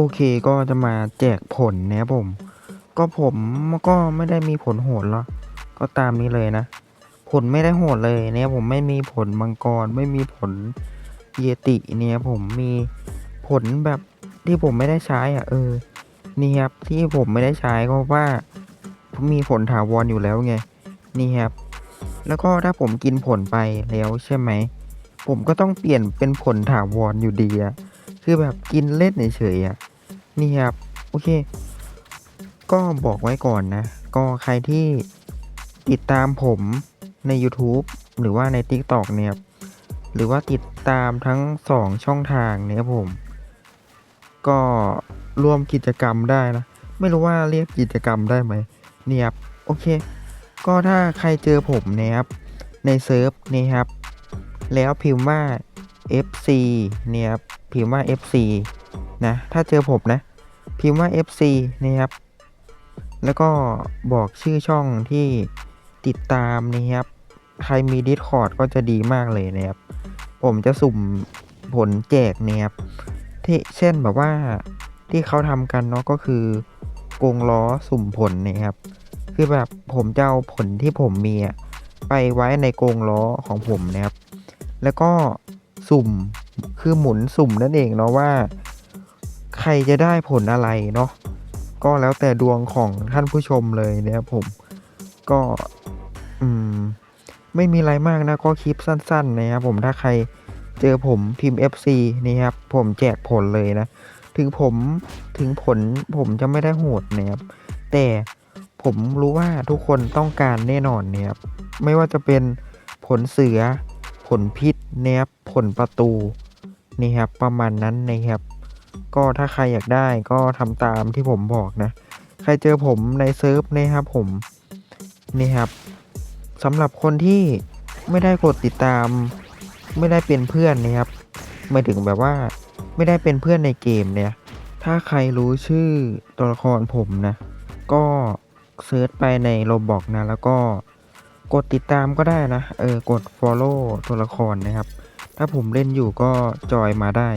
โอเคก็จะมาแจกผลนะครับผม ก็ผมก็ไม่ได้มีผลโหดหรอกก็ตามนี้เลยนะ ผลไม่ได้โหดเลยเนี่ยผมไม่มีผลมังกรไม่มีผลเยติเนี่ยผมมีผลแบบที่ผมไม่ได้ใช้อะเออนี่ครับที่ผมไม่ได้ใช้ก็เพราะว่ามมีผลถาวรอยู่แล้วไงนี่ครับ แล้วก็ถ้าผมกินผลไปแล้วใช่ไหมผมก็ต้องเปลี่ยนเป็นผลถาวรอยู่ดีอะคือแบบกินเล่นเฉยๆอะ นี่ครับ โอเค ก็บอกไว้ก่อนนะ ก็ใครที่ติดตามผมใน YouTube หรือว่าใน TikTok เนี่ยหรือว่าติดตามทั้ง 2 ช่องทางเนี่ยผม ก็ร่วมกิจกรรมได้นะ ไม่รู้ว่าเรียกกิจกรรมได้ไหมเนี่ยครับโอเค ก็ถ้าใครเจอผมเนะครับในเซิร์ฟนี่ครับ แล้วพิมพ์ว่า FC เนี่ยครับพิมพ์ว่า FC นะ ถ้าเจอผมนะ พิมพ์ว่า FC นี่ครับ แล้วก็บอกชื่อช่องที่ติดตามนี่ครับ ใครมี Discord ก็จะดีมากเลยนะครับ ผมจะสุ่มผลแจกนี่ยครับที่เช่นแบบว่าที่เขาทำกันเนาะก็คือกงล้อสุ่มผลนี่ยครับ คือแบบผมจะเอาผลที่ผมมีอะไปไว้ในกรงล้อของผมนะครับ แล้วก็สุ่มคือหมุนสุ่มนั่นเองเนาะว่า ใครจะได้ผลอะไรเนาะก็แล้วแต่ดวงของท่านผู้ชมเลยนะครับผมก็อืมไม่มีอะไรมากนะก็คลิปสั้นๆนะครับผมถ้าใครเจอผมพิมพ์ FC นี่ครับผมแจกผลเลยนะ ถึงผมถึงผลผมจะไม่ได้โหดนะครับแต่ผมรู้ว่าทุกคนต้องการแน่นอนเนี่ยครับไม่ว่าจะเป็นผลเสือ ผลพิษนะครับผลประตูนี่ครับประมาณนั้นนะครับ ก็ถ้าใครอยากได้ก็ทำตามที่ผมบอกนะ ใครเจอผมในเซิร์ฟนะครับผม นี่ครับสำหรับคนที่ไม่ได้กดติดตาม ไม่ได้เป็นเพื่อนนะครับหมายถึงแบบว่าไม่ได้เป็นเพื่อนในเกมเนี่ย ถ้าใครรู้ชื่อตัวละครผมนะ ก็เซิร์ชไปในโรบอกนะ แล้วก็กดติดตามก็ได้นะ เออ กด Follow ตัวละครนะครับ ถ้าผมเล่นอยู่ก็จอยมาได้